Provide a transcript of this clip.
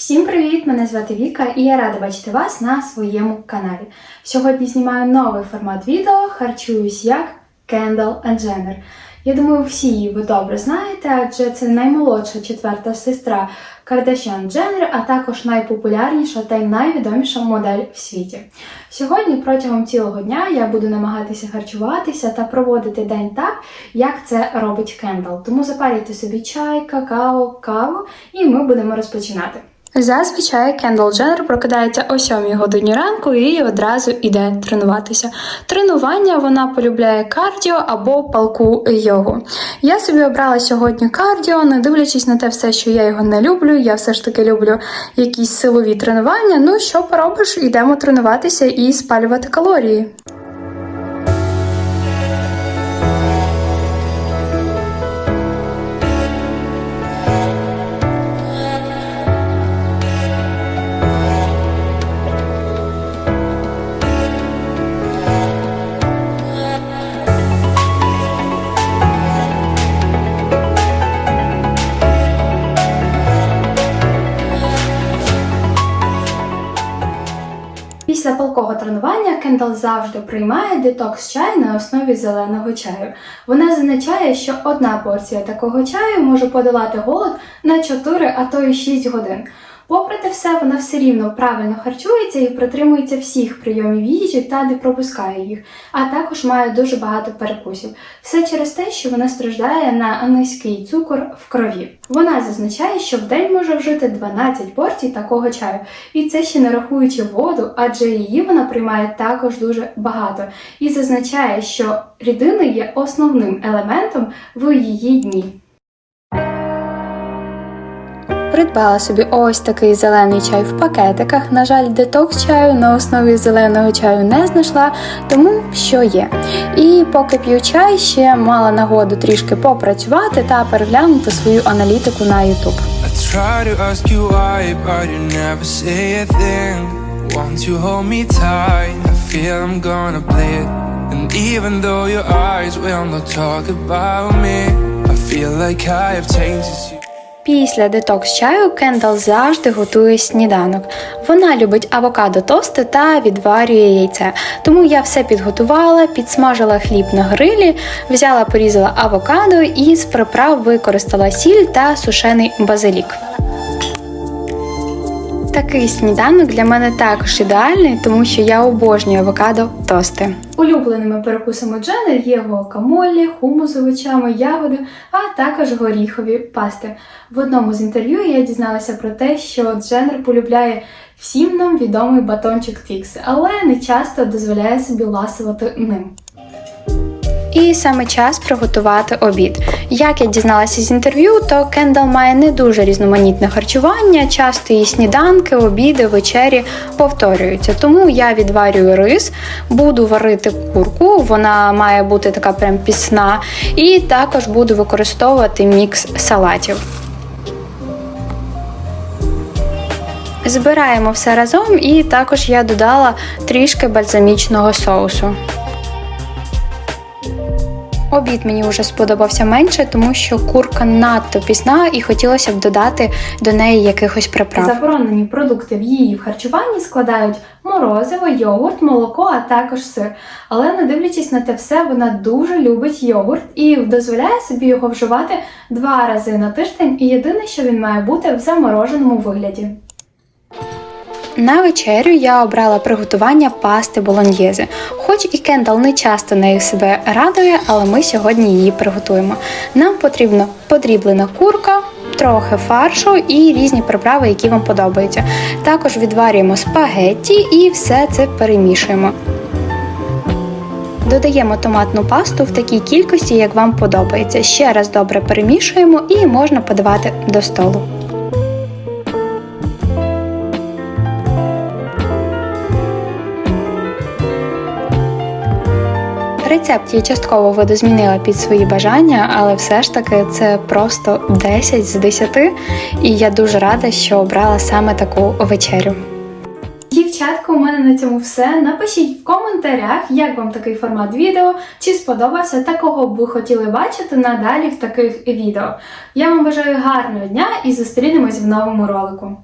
Всім привіт! Мене звати Віка і я рада бачити вас на своєму каналі. Сьогодні знімаю новий формат відео Харчуюсь як Кендал Jenner. Я думаю, всі її ви добре знаєте, адже це наймолодша четверта сестра Кардашян Дженнер, а також найпопулярніша та й найвідоміша модель в світі. Сьогодні протягом цілого дня я буду намагатися харчуватися та проводити день так, як це робить Кендал. Тому запарюйте собі чай, какао, каву, і ми будемо розпочинати. Зазвичай Кендал Дженнер прокидається о 7 годині ранку і одразу йде тренуватися. Тренування вона полюбляє кардіо або палку йогу. Я собі обрала сьогодні кардіо, не дивлячись на те все, що я його не люблю. Я все ж таки люблю якісь силові тренування. Ну що поробиш, йдемо тренуватися і спалювати калорії. Після палкого тренування Кендал завжди приймає детокс чай на основі зеленого чаю. Вона зазначає, що одна порція такого чаю може подолати голод на 4, а то й 6 годин. Попри те все, вона все рівно правильно харчується і притримується всіх прийомів їжі та не пропускає їх, а також має дуже багато перекусів. Все через те, що вона страждає на низький цукор в крові. Вона зазначає, що в день може вжити 12 порцій такого чаю, і це ще не рахуючи воду, адже її вона приймає також дуже багато. І зазначає, що рідини є основним елементом в її дні. Придбала собі ось такий зелений чай в пакетиках. На жаль, детокс чаю на основі зеленого чаю не знайшла, тому що є. І поки п'ю чай, ще мала нагоду трішки попрацювати та переглянути свою аналітику на YouTube. Try to ask you hold me tight? I feel I'm gonna bleed. And even though your eyes will not talk about me, I feel like I have changed. Після детокс чаю Кендал завжди готує сніданок. Вона любить авокадо тости та відварює яйце. Тому я все підготувала, підсмажила хліб на грилі, взяла, порізала авокадо і з приправ використала сіль та сушений базилік. Такий сніданок для мене також ідеальний, тому що я обожнюю авокадо тости. Улюбленими перекусами Дженер є гуакамолі, хумус з овочами, ягоди, а також горіхові пасти. В одному з інтерв'ю я дізналася про те, що Дженер полюбляє всім нам відомий батончик Твікс, але не часто дозволяє собі ласувати ним. І саме час приготувати обід. Як я дізналася з інтерв'ю, то Кендал має не дуже різноманітне харчування, часто її сніданки, обіди, вечері повторюються. Тому я відварюю рис, буду варити курку, вона має бути така прям пісна, і також буду використовувати мікс салатів. Збираємо все разом, і також я додала трішки бальзамічного соусу. Обід мені вже сподобався менше, тому що курка надто пісна і хотілося б додати до неї якихось приправ. Заборонені продукти в її харчуванні складають морозиво, йогурт, молоко, а також сир. Але не дивлячись на те все, вона дуже любить йогурт і дозволяє собі його вживати два рази на тиждень. І єдине, що він має бути в замороженому вигляді. На вечерю я обрала приготування пасти болоньєзи. Хоч і Кендал не часто нею себе радує, але ми сьогодні її приготуємо. Нам потрібно подріблена курка, трохи фаршу і різні приправи, які вам подобаються. Також відварюємо спагетті і все це перемішуємо. Додаємо томатну пасту в такій кількості, як вам подобається. Ще раз добре перемішуємо і можна подавати до столу. Рецепт я частково видозмінила під свої бажання, але все ж таки це просто 10 з 10, і я дуже рада, що обрала саме таку вечерю. Дівчатка, у мене на цьому все. Напишіть в коментарях, як вам такий формат відео, чи сподобався та кого б ви хотіли бачити надалі в таких відео. Я вам бажаю гарного дня і зустрінемось в новому ролику.